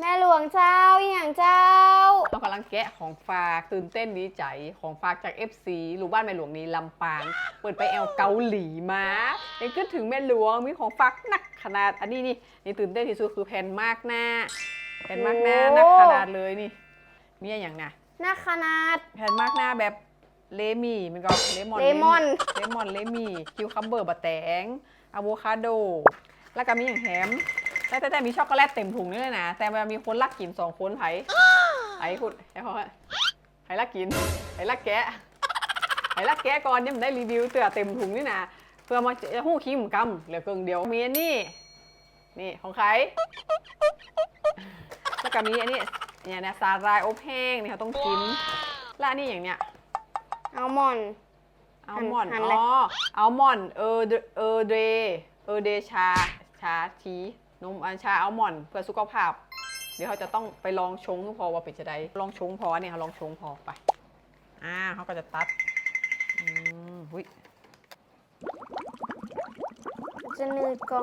แม่หลวงเจ้าอหย่างเจ้า เรากำลังแกะของฝากตื่นเต้นดีใจของฝากจาก FC หรือบ้านแม่หลวงนี้ลำปาง เปิดไปแอลเกาหลีมาเองก็ถึงแม่หลวงมีของฝากหนักขนาดอันนี้นี่นี่ตื่นเต้นที่สุดคือแผ่นมากหน้าแผ่นมากหน้าโอ้หนักขนาดเลยนี่มีอย่างนะหน้าขนาดแผ่นมากหน้าแบบเลมี่มันก็เลมอนเลมอนเลมอนเลมี่คิวคัมเบอร์บะแตงอะโวคาโด แล้วก็มีอย่างแฮม แต่แต่แต่มีช็อกโกแลตเต็มถุงนี่เลยนะ แต่เวลามีคนลักกินสองคนไผ่ไผ่พูดไอ้เขาไผ่ลักกินไผ่ลักแกะไผ่ลักแกะก่อนเนี่ยมันได้รีวิวเตือเต็มถุงนี่นะเพื่อมาจะหู้ขี้หมกำเหลือเกิงเดียวมีอันนี้นี่ของใครแล้วก็มีอันนี้เนี่ยนะสาหร่ายอบแห้งเนี่ยเขาต้องกินและอันนี้อย่างเนี้ยอัลมอนด์อัลมอนด์หันอ๋เลยออัลมอนด์เออเดเออเดเออเดชาชาที นมอันชาอัลมอนด์เพื่อสุขภาพ เดี๋ยวเขาจะต้องไปลองชงให้พอว่าเป็นจะได้ลองชงพอเนี่ยเขาลองชงพอไปอ่าเขาก็จะตัดอืมหุ้ยจะนืดก็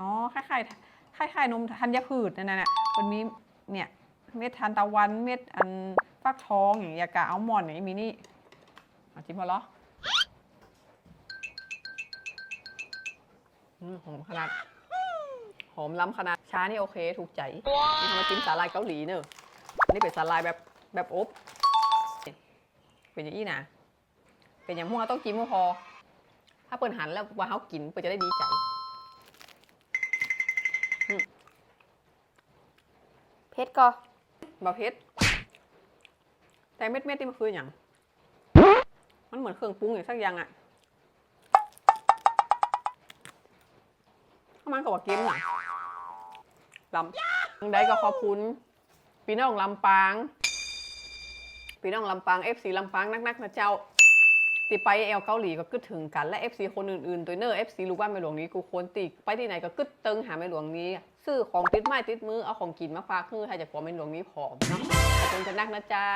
อ๋อคล้ายๆคล้ายๆนมธัญพืชนั่นน่ะมันมีเนี่ยเม็ดทานตะวันเม็ดอันฟักทองอย่างเงี้ยกะอัลมอนด์อย่างนี้มีนี่เอาจิ้มพอเหรออืมหอมขนาด หอมล้ำขนาดชานี่โอเคถูกใจนี่เขามาจิ้มสาลายเกาหลีเนอะอันนี้เป็นสาลายแบบแบบอบเป็นอย่างนี้นะเป็นอย่างพวกเราต้องจิ้มก็พอ ถ้าเปิดหันแล้วว่าเขากินเปิดจะได้ดีใจเพชรก็บาเพชรแต่เม็ดเม็ดๆนี่มันคืออย่างมันเหมือนเครื่องปรุงอย่างสักอย่างอะ มันกับว่าเกมหน่ะลำได้ก็ขอบคุณพี่น้องลำปางพี่น้องลำปาง FC ลำปางนักๆนะเจ้าตีไปแอลเกาหลีก็กึดถึงกันและ FC คนอื่นๆตัวเนอร์ FC ลูกบ้านแม่หลวงนี้กูควรติไปที่ไหนก็กึดเติงหาแม่หลวงนี้ซื้อของติดไม้ติดมือเอาของกินมาฝากคือให้จากผัวแม่หลวงนี้ผอมเนาะขอบคุณจะนักนะเจ้า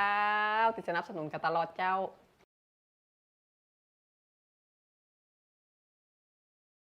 ติดสนับสนุนกันตลอดเจ้า